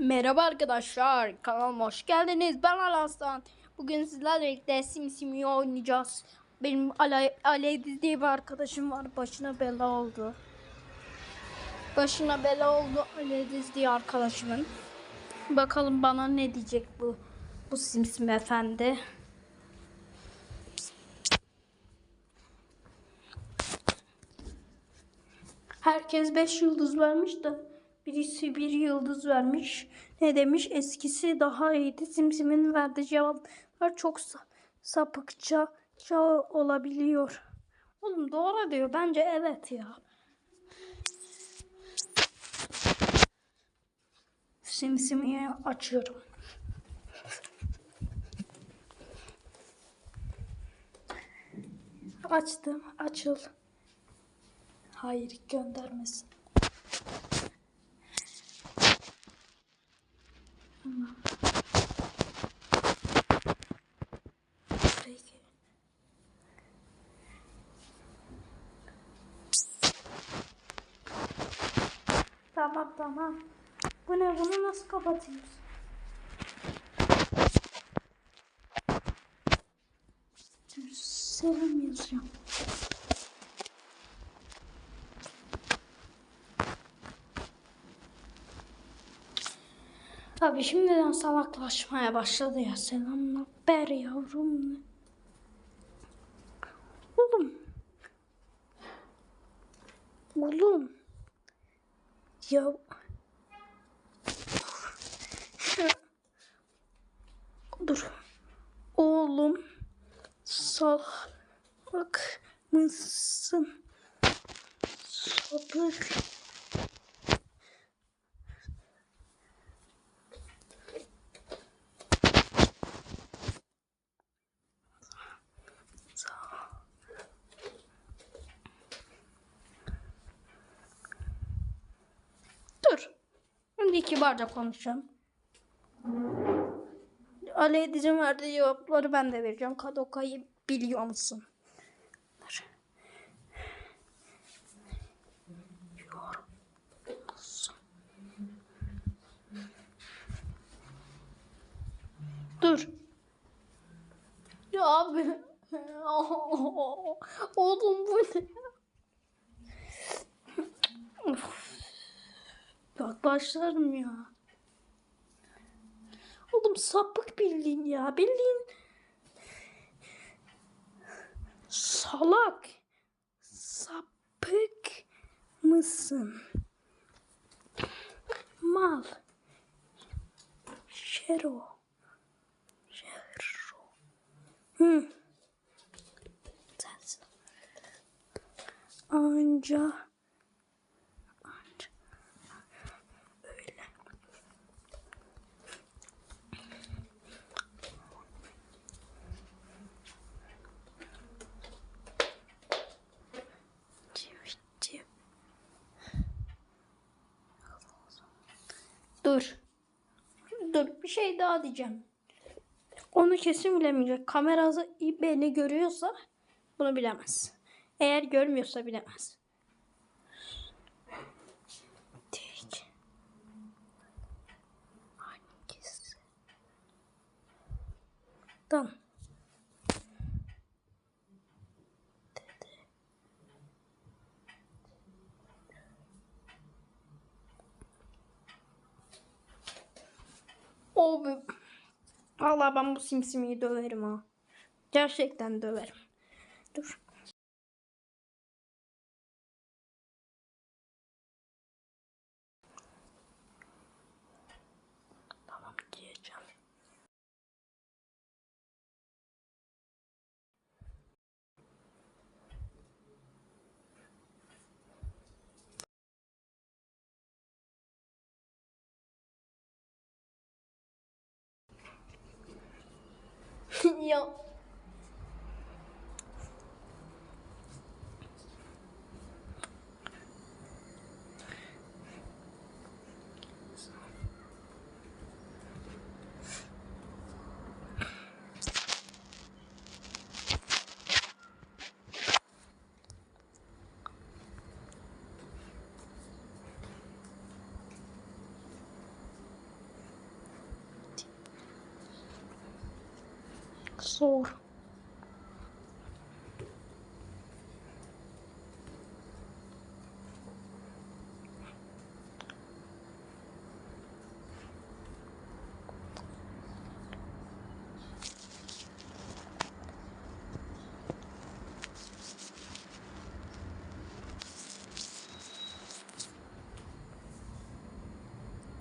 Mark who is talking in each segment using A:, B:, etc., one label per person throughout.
A: Merhaba arkadaşlar, kanalıma hoş geldiniz. Ben Alaslan. Bugün sizlerle birlikte SimSim'i oynayacağız. Benim Ale Aleydiz diye bir arkadaşım var. Başına bela oldu. Başına bela oldu Aleydiz diye arkadaşımın. Bakalım bana ne diyecek bu bu SimSim efendi. Herkes 5 yıldız vermiş de birisi bir yıldız vermiş. Ne demiş? Eskisi daha iyiydi. Simsim'in verdiği cevaplar çok sa- sapıkça ça olabiliyor. Oğlum doğru diyor. Bence evet ya. Simsim'i açıyorum. Açtım. Açıl. Hayır göndermesin. Tamam. Peki. Tamam tamam. Bu ne bunu nasıl kapatıyoruz? Selam yazacağım. Tabii şimdiden salaklaşmaya başladı ya. Selam haber yavrum. Oğlum. Oğlum. Ya. Dur. Oğlum. Salak mısın? Sapık. Dur. Kibarca konuşacağım. Ali Ediz'in verdiği cevapları ben de vereceğim. Kadoka'yı. Biliyor musun? Dur. Ya abi. Oğlum bu ne? Başlarım ya. Oğlum sapık bildiğin ya. Bildiğin salak. Sapık mısın? Mal. Şero. Şero. Hı. Sensin. Anca Dur. Dur bir şey daha diyeceğim. Onu kesin bilemeyecek. Kamerası beni görüyorsa bunu bilemez. Eğer görmüyorsa bilemez. Tek. Tamam. Abi. Vallahi ben bu simsimiyi döverim ha. Gerçekten döverim. Dur. Tamam diyeceğim. Ya. Zor.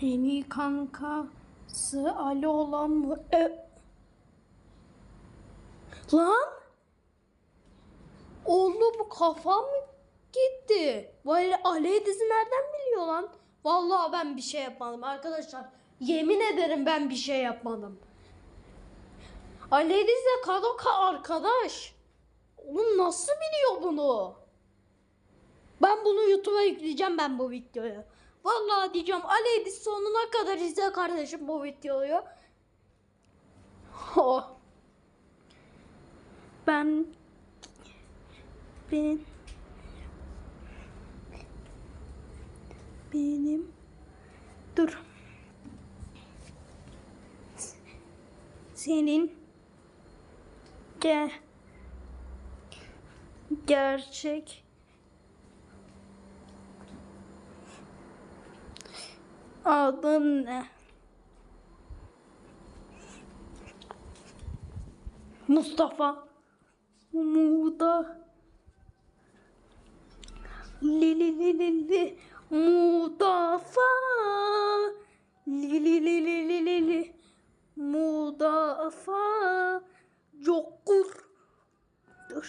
A: En iyi kankası Ali olan mı? E- Lan! Oğlum bu kafam gitti? Ali dizi nereden biliyor lan? Vallahi ben bir şey yapmadım arkadaşlar. Yemin ederim ben bir şey yapmadım. Ali dizi Kadoka arkadaş. Oğlum nasıl biliyor bunu? Ben bunu YouTube'a yükleyeceğim ben bu videoyu. Vallahi diyeceğim Ali Edis sonuna kadar izle kardeşim bu videoyu. Oh. Ben ben benim dur senin ge gerçek adın ne? Mustafa Muda Li li li li li. Mudafa Li li li li li li li. Mudafa Jokur. Dur.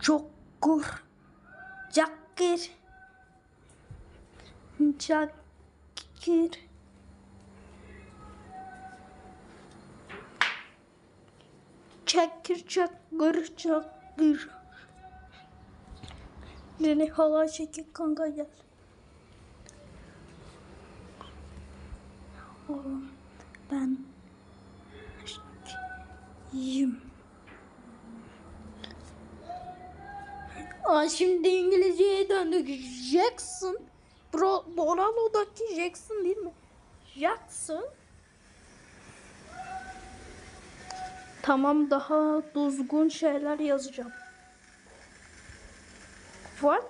A: Jokur. Cakir Cakir Çakır çakır çakır. Beni hala çekik kanka gel. Oğlum ben yiyeyim. Aa, şimdi İngilizceye döndük. Jackson. Bro, Boralo'daki Jackson değil mi? Jackson. Tamam daha düzgün şeyler yazacağım. What?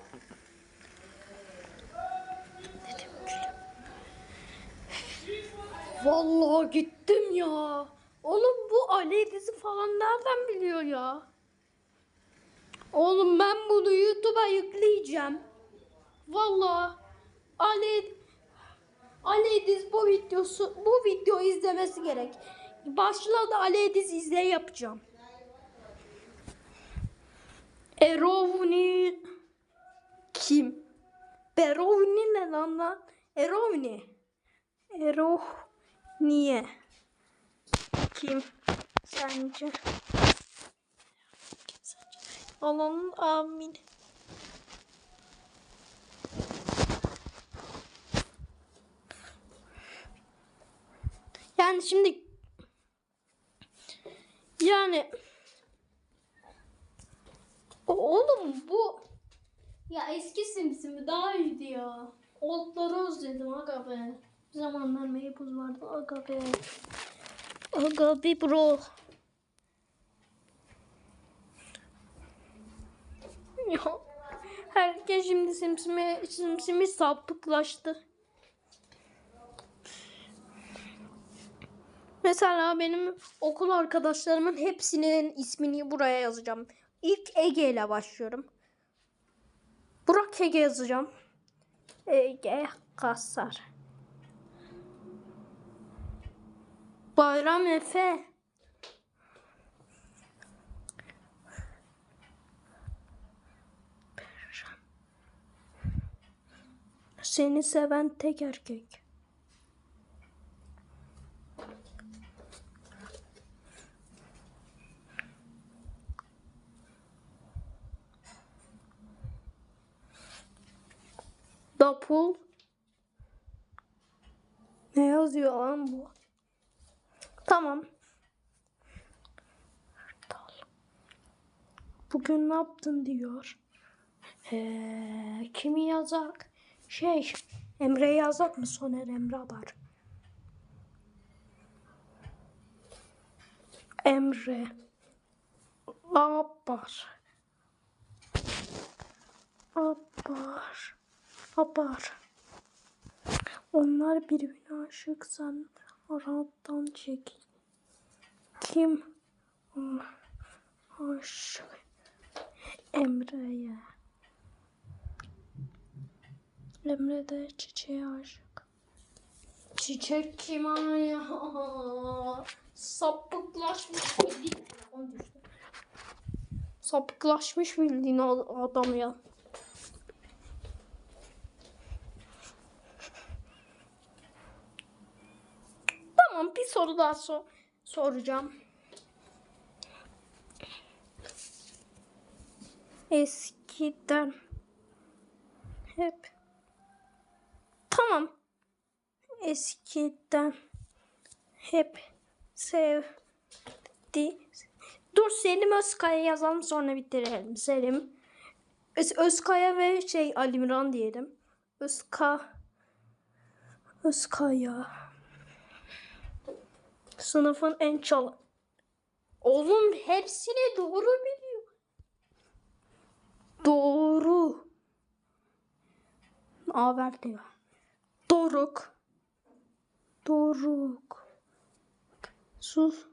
A: Dedim. Vallahi gittim ya. Oğlum bu Ali dizi falan nereden biliyor ya? Oğlum ben bunu YouTube'a yükleyeceğim. Vallahi Ali Ali Ediz bu videosu bu videoyu izlemesi gerek. Başladı Ali Ediz izle yapacağım. Erovni kim? Berovni ne lan lan? Erovni. Erov niye? Kim sence? Allah'ın amin. Yani şimdi yani oğlum bu ya eski simsimi daha iyiydi ya. Oldları özledim aga be. Zamanlar meybuz vardı aga be. Aga be bro. Herkes şimdi simsimi simsimi sapıklaştı. Mesela benim okul arkadaşlarımın hepsinin ismini buraya yazacağım. İlk Ege ile başlıyorum. Burak Ege yazacağım. Ege Kasar. Bayram Efe. Seni seven tek erkek. Dapul. Ne yazıyor lan bu? Tamam. Bugün ne yaptın diyor. Ee, kimi yazak? Şey, Emre yazak mı? Soner Emre var. Emre. Abar. Abar. Abar. Onlar birbirine aşık sen aradan çekil. Kim aşık Emre'ye? Emre de çiçeğe aşık. Çiçek kim ya? Sapıklaşmış bildiğin. Telefon düştü. Sapıklaşmış bildiğin adam ya. Tamam bir soru daha sor soracağım. Eskiden hep tamam eskiden hep sevdi. Dur Selim Özkaya yazalım sonra bitirelim. Selim Öz- Özkaya ve şey Alimran diyelim. Özka Özkaya Sınıfın en çal. Oğlum hepsini doğru biliyor. Doğru. Haber diyor. Doruk. Doruk. Sus.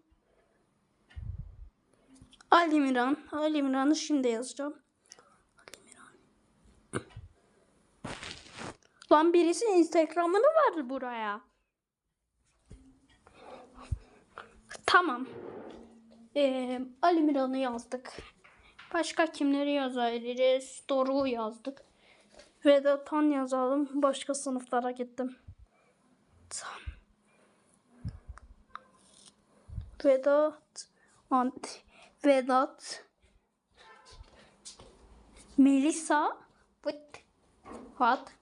A: Alimiran. Alimiran'ı şimdi yazacağım. Alimiran. Lan birisi Instagram'ını verdi buraya. Tamam. Ee, Alimiran'ı yazdık. Başka kimleri yazabiliriz? Doruk'u yazdık. Vedat'tan yazalım. Başka sınıflara gittim. Tamam. Vedat. Ant. Vedat. Melisa. Vıt. Hat.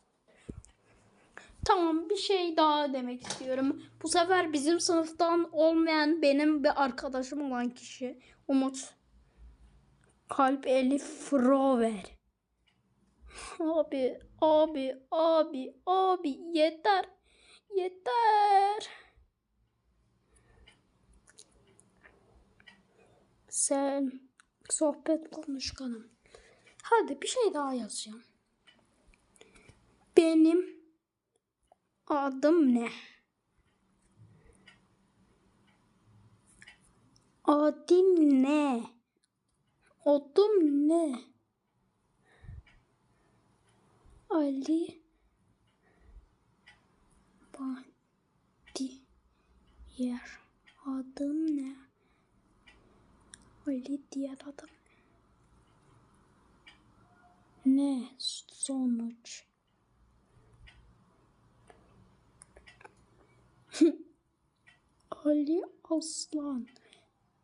A: Tamam bir şey daha demek istiyorum. Bu sefer bizim sınıftan olmayan benim bir arkadaşım olan kişi Umut. Kalp Elif Frover. Abi, abi, abi, abi yeter. Yeter. Sen sohbet konuşkanım. Hadi bir şey daha yazacağım. Benim adım ne? Adım ne? Adım ne? Ali Badi yer adım ne? Ali diğer adım ne sonuç? Ali Aslan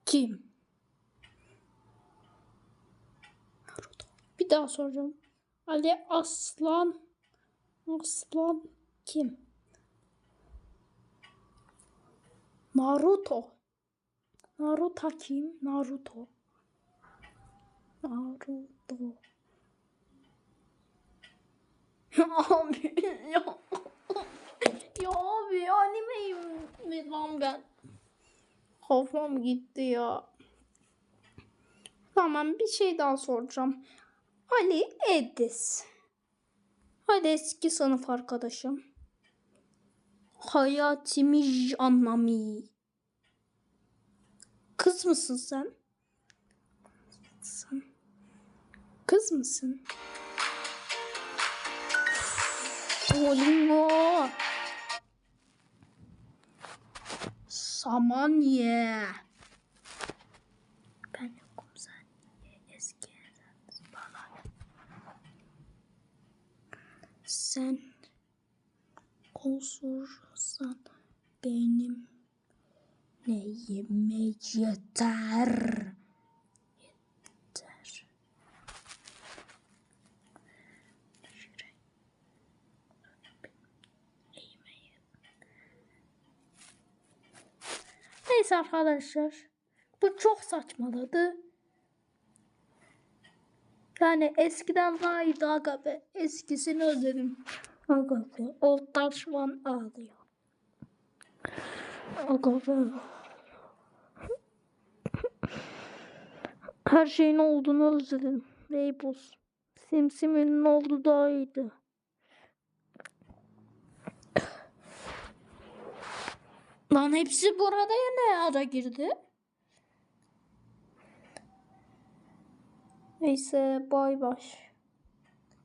A: kim? Bir daha soracağım. Ali Aslan Aslan kim? Naruto. Naruto kim? Naruto. Naruto. abi ya. ya abi animeyim mi lan ben? Kafam gitti ya. Tamam bir şey daha soracağım. Ali Edis. Hadi eski sınıf arkadaşım. Hayatimi anlamı. Kız mısın sen? Sen kız mısın? Olingo. Saman ye. Ben yokum sen ye eski bana. Sen olursan benim neyime yeter. Yeter. Neyse arkadaşlar. Bu çok saçmaladı. Yani eskiden daha iyiydi aga be. Eskisini özledim. Aga be. Old Taşman ağlıyor. Aga be. Her şeyin olduğunu özledim. Raybus. Simsim'in oldu daha iyiydi. Lan hepsi burada ya ne ara girdi? Neyse bay bay.